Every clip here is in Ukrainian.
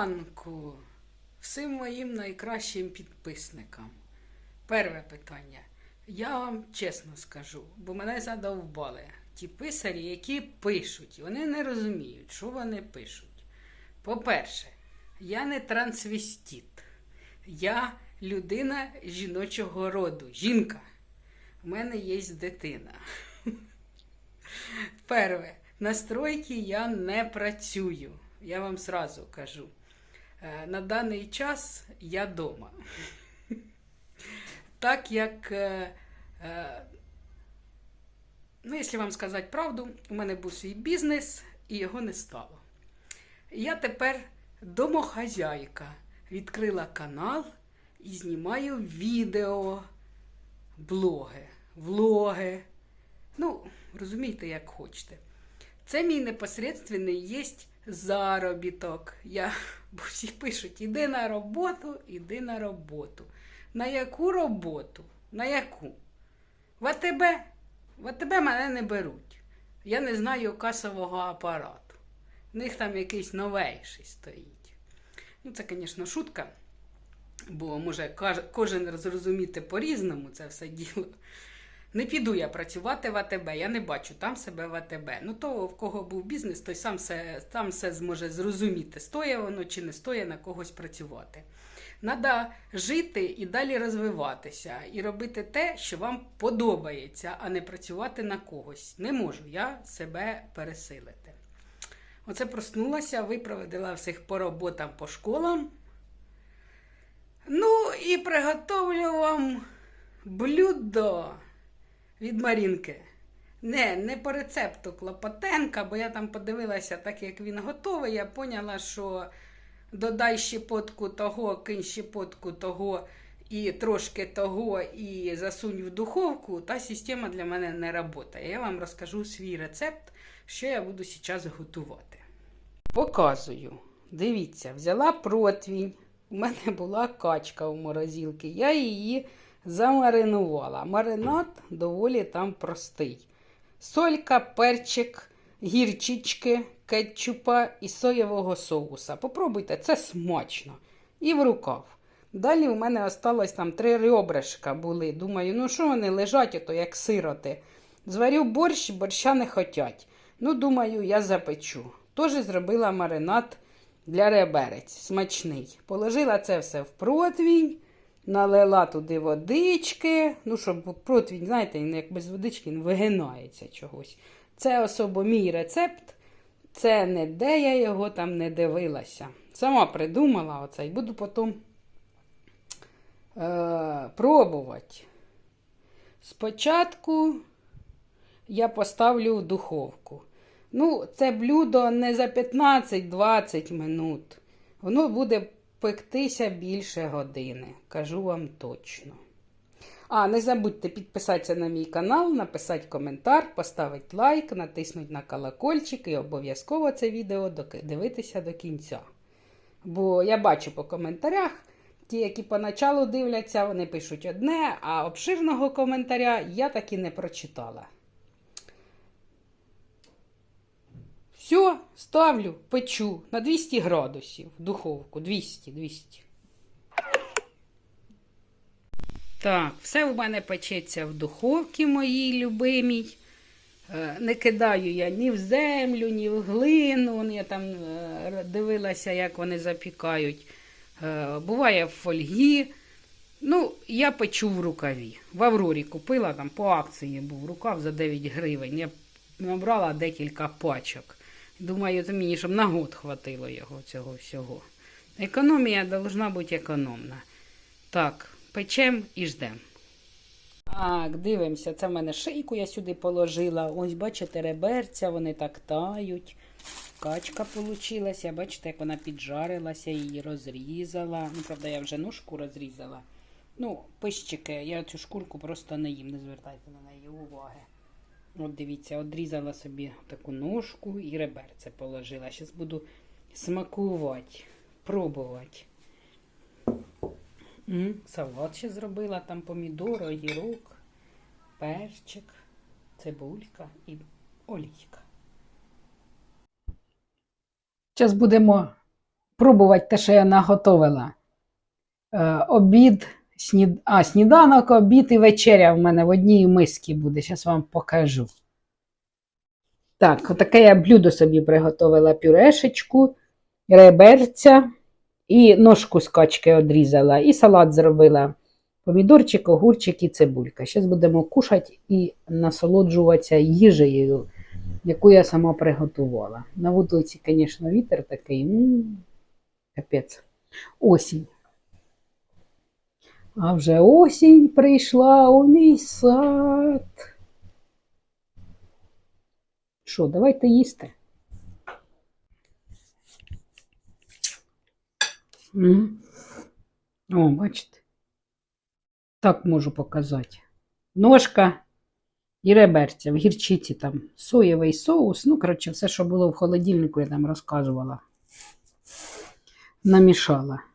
ранку всім моїм найкращим підписникам. Перше питання. Я вам чесно скажу, бо мене задовбали ті писарі, які пишуть. Вони не розуміють, що вони пишуть. По-перше, я не трансвестит. Я людина жіночого роду. Жінка. У мене є дитина. Перше, на стройці я не працюю. Я вам сразу кажу. Е, На даний час я вдома. Так як, е, е, ну, якщо вам сказати правду, у мене був свій бізнес і його не стало. Я тепер домохазяйка. Відкрила канал і знімаю відео, блоги, влоги. Ну, розумієте, як хочете. Це мій непосредственний є заробіток. Я, бо всі пишуть, іди на роботу, іди на роботу. На яку роботу? На яку? В АТБ? В АТБ мене не беруть. Я не знаю касового апарату. В них там якийсь новейший стоїть. Ну, це, звісно, шутка, бо може кожен зрозуміти по-різному це все діло. Не піду я працювати в АТБ, я не бачу там себе в АТБ. Ну, то, в кого був бізнес, той сам все, сам все зможе зрозуміти, стоє воно чи не стоє на когось працювати. Треба жити і далі розвиватися, і робити те, що вам подобається, а не працювати на когось. Не можу я себе пересилити. Оце проснулася, випроводила всіх по роботам, по школам. Ну і приготовлю вам блюдо від Марінки. Не, не по рецепту Клопотенка, бо я там подивилася, так як він готовий, я поняла, що додай щепотку того, кинь щепотку того і трошки того, і засунь в духовку, та система для мене не працює. Я вам розкажу свій рецепт, що я буду зараз готувати. Показую. Дивіться, взяла противінь. У мене була качка у морозилці. Я її замаринувала. Маринад доволі там простий. Солька, перчик, гірчички, кетчупа і соєвого соуса. Попробуйте, це смачно. І в рукав. Далі у мене осталось там три ребришка були. Думаю, ну що вони лежать, ото як сироти. Зварю борщ, борща не хотять. Ну, думаю, я запечу. Тож зробила маринад для реберець. Смачний. Положила це все в противінь, налила туди водички. Ну, щоб противінь, знаєте, як без водички він вигинається чогось. Це особо мій рецепт. Це не де я його там не дивилася. Сама придумала оце і буду потім е, пробувати. Спочатку я поставлю в духовку. Ну, це блюдо не за 15-20 минут. Воно буде пектися більше години, кажу вам точно. А, не забудьте підписатися на мій канал, написати коментар, поставити лайк, натиснути на колокольчик і обов'язково це відео дивитися до кінця. Бо я бачу по коментарях, ті, які поначалу дивляться, вони пишуть одне, а обширного коментаря я таки не прочитала. Все, ставлю, печу на 200 градусів в духовку. 200, 200. Так, все у мене печеться в духовці моїй любимій. Е, Не кидаю я ні в землю, ні в глину. Я там е, дивилася, як вони запікають. Е, Буває в фольгі. Ну, я печу в рукаві. В Аврорі купила, там по акції був рукав за 9 гривень. Я набрала декілька пачок. Думаю, то мені щоб на год хватило його цього всього. Економія должна бути економна. Так, печем і ждем. Так, дивимося, це в мене шийку я сюди положила. Ось, бачите, реберця, вони так тають. Качка получилася. Бачите, як вона піджарилася, її розрізала. Ну, правда, я вже ножку розрізала. Ну, пищики, я цю шкурку просто не їм, не звертайте на неї уваги. От дивіться, одрізала собі таку ножку і реберце положила. Зараз буду смакувати, пробувати. М, Салат ще зробила, там помідор, огірок, перчик, цибулька і олійка. Зараз будемо пробувати те, що я наготовила. Е, обід, снід... а, сніданок, обід і вечеря в мене в одній мисці буде. Зараз вам покажу. Так, отаке я блюдо собі приготовила пюрешечку, реберця і ножку з качки одрізала, і салат зробила. Помідорчик, огурчик і цибулька. Зараз будемо кушати і насолоджуватися їжею, яку я сама приготувала. На вулиці, звісно, вітер такий, ну, капець. Осінь. А вже осінь прийшла у мій сад. Що, давайте їсти. О, бачите. Так можу показати. Ножка і реберця в гірчиці там соєвий соус. Ну, коротше, все, що було в холодильнику, я там розказувала. Намішала.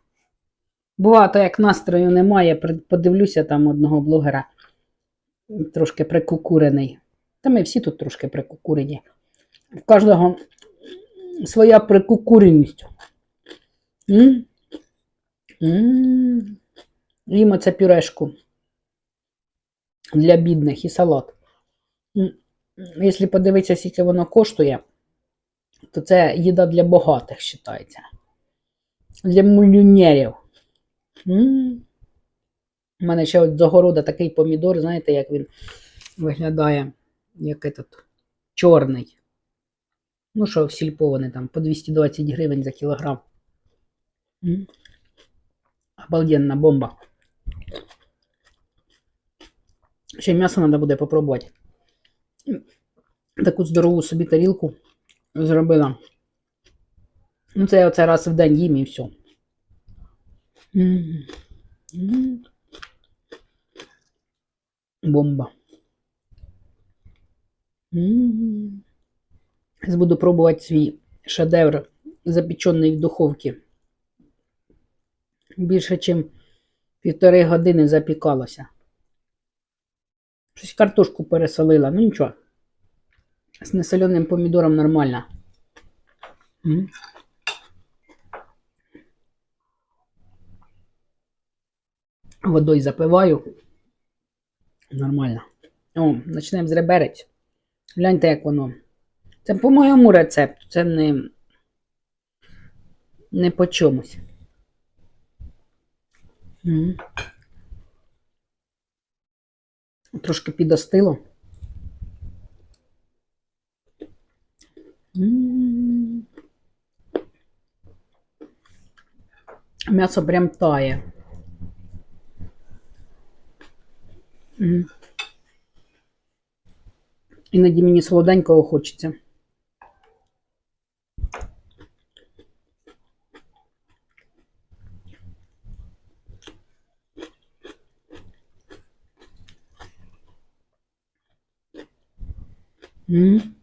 Бувато, як настрою немає, подивлюся там одного блогера, трошки прикукурений. Та ми всі тут трошки прикукурені. В кожного своя прикукуреність. М? М. Їмо це пюрешку для бідних і салат. Якщо подивитися, скільки воно коштує, то це їда для багатих вважається. Для мільйонерів. У мене ще от з огорода такий помідор, знаєте, як він виглядає, як этот, чорний. Ну, що в там по 220 гривень за кілограм. Обалденна бомба. Ще м'ясо треба буде попробувати. Таку здорову собі тарілку зробила. Ну, це я оце раз в день їм і все. М. М. Бомба. М. Зараз буду пробувати свій шедевр, запечений в духовці. Більше, ніж півтори години запікалося. Щось картошку пересолила, ну нічого. З несоленим помідором нормально. М. Водою запиваю. Нормально. О, почнемо з реберець. Гляньте, як воно. Це по моєму рецепту, це не, не по чомусь. М. Трошки підостило. М'ясо прям тає. М. Іноді мені солоденького хочеться. М.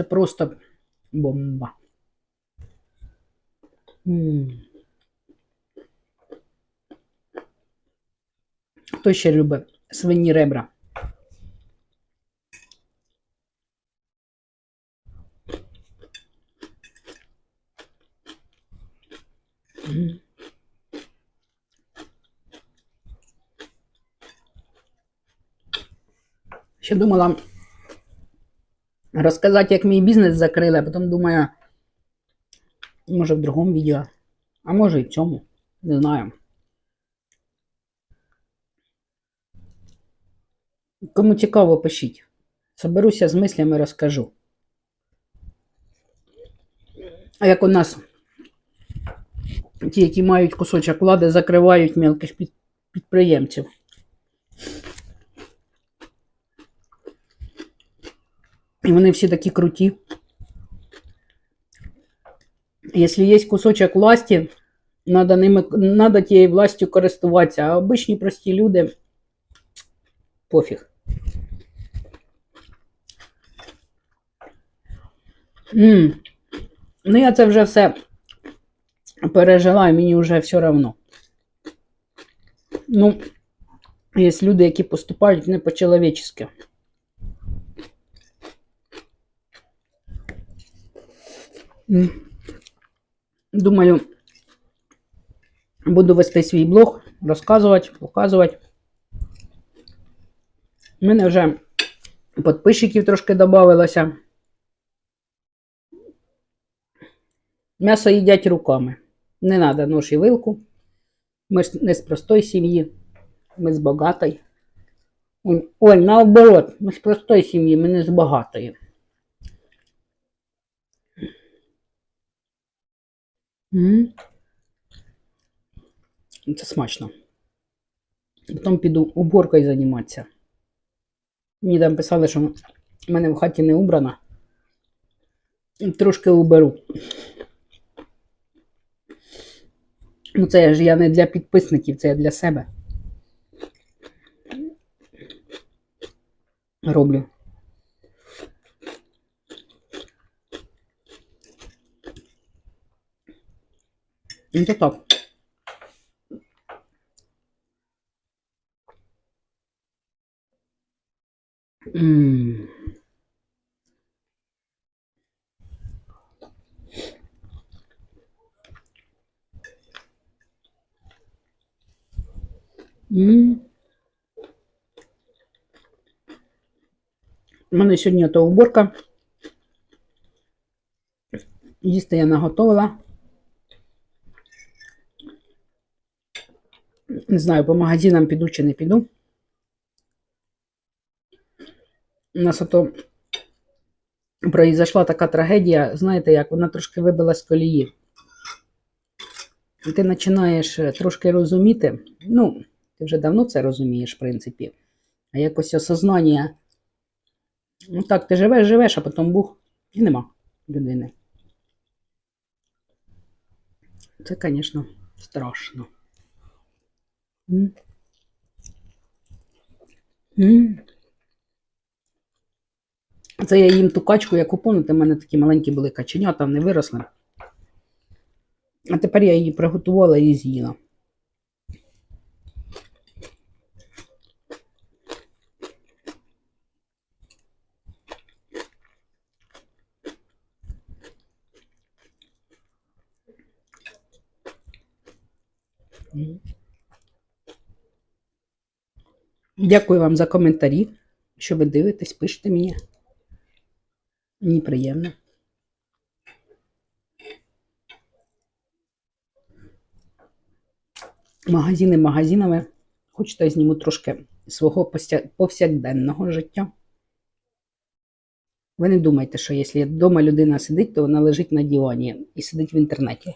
Це просто бомба. М. Хто ще любить свині ребра? Ще думала розказати, як мій бізнес закрили, а потім думаю, може в другому відео, а може і в цьому, не знаю. Кому цікаво, пишіть. Соберуся з мислями, розкажу. А як у нас ті, які мають кусочок влади, закривають мелких під- підприємців. І вони всі такі круті. Якщо є кусочок власті, надо, ними, надо тією властю користуватися, а обичні прості люди пофіг. М. Ну, я це вже все пережила, і мені вже все одно. Ну, Є люди, які поступають не по-чоловічески. Думаю, буду вести свій блог, розказувати, показувати. У мене вже підписчиків трошки додавилося. М'ясо їдять руками. Не треба нож і вилку. Ми ж не з простої сім'ї, ми з багатої. Ой, наоборот, ми з простої сім'ї, ми не з багатої. М. Це смачно. Потім піду уборкою займатися. Мені там писали, що в мене в хаті не убрано. Трошки уберу. Ну, це ж я не для підписників, це я для себе. Роблю. Ну, то так. М. М. У мене сьогодні то уборка. Їсти я наготовила. Не знаю, по магазинам піду чи не піду. У нас ото произошла така трагедія, знаєте, як вона трошки вибила з колії. Ти починаєш е, трошки розуміти, ну, ти вже давно це розумієш, в принципі, а якось осознання. Ну так, ти живеш, живеш, а потім бух, і нема людини. Це, звісно, страшно. Це я їм ту качку, яку помните, в мене такі маленькі були каченята, не виросли. А тепер я її приготувала і з'їла. М. Дякую вам за коментарі, що ви дивитесь, пишете мені. Мені приємно. Магазини магазинами. Хочете, я зніму трошки свого повсякденного життя. Ви не думайте, що якщо вдома людина сидить, то вона лежить на дивані і сидить в інтернеті.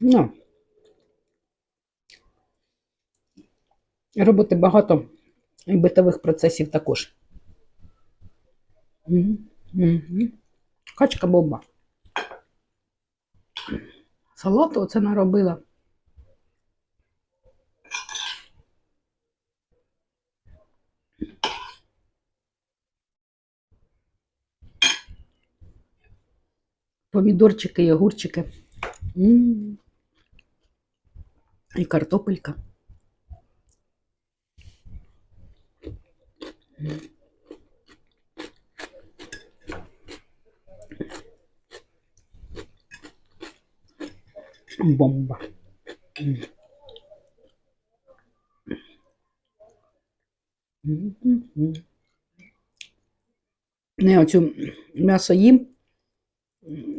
Ну, роботи багато битових процесів також. Качка бомба. Салату оце наробила. Помідорчики і огурчики. М. І картопелька. Бомба. Не, оцю м'ясо їм,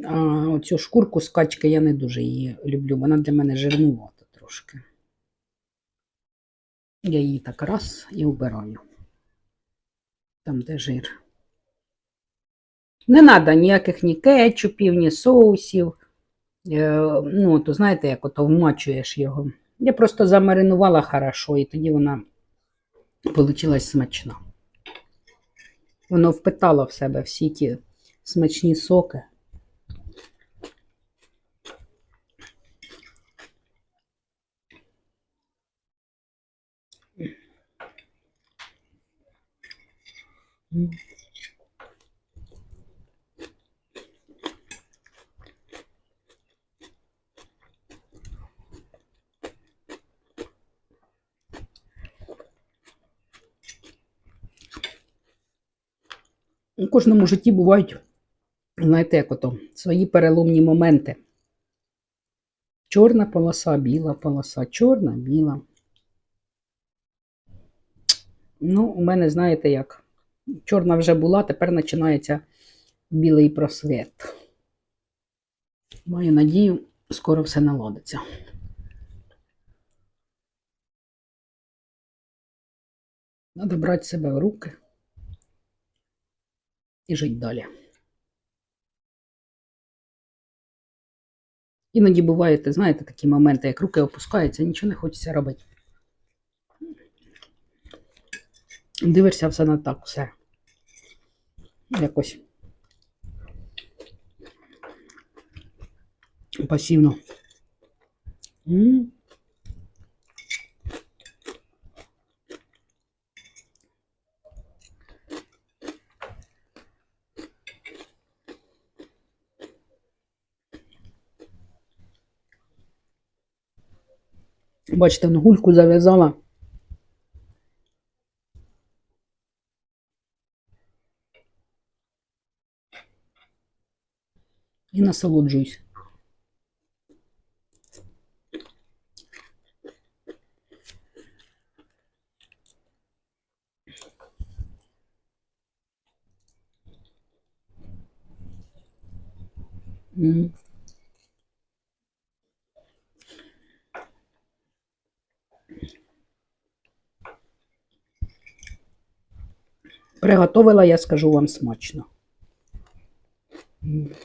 а оцю шкурку з качки я не дуже її люблю. Вона для мене жирнувата трошки. Я її так раз і вбираю. Там, де жир. Не треба ніяких ні кетчупів, ні соусів. Е, ну, то знаєте, як ото вмачуєш його. Я просто замаринувала хорошо, і тоді вона вийшла смачна. Воно впитало в себе всі ті смачні соки. У кожному житті бувають, знаєте, як ото, свої переломні моменти. Чорна полоса, біла полоса, чорна, біла. Ну, у мене, знаєте, як чорна вже була, тепер починається білий просвіт. Маю надію, скоро все наладиться. Надо брати себе в руки і жити далі. Іноді бувають, знаєте, такі моменти, як руки опускаються, нічого не хочеться робити. Дивишся все на так, все. Якось. Пасивно. М. Бачите, ну, гульку зав'язала. І насолоджуюсь. Приготовила, я скажу вам смачно. М.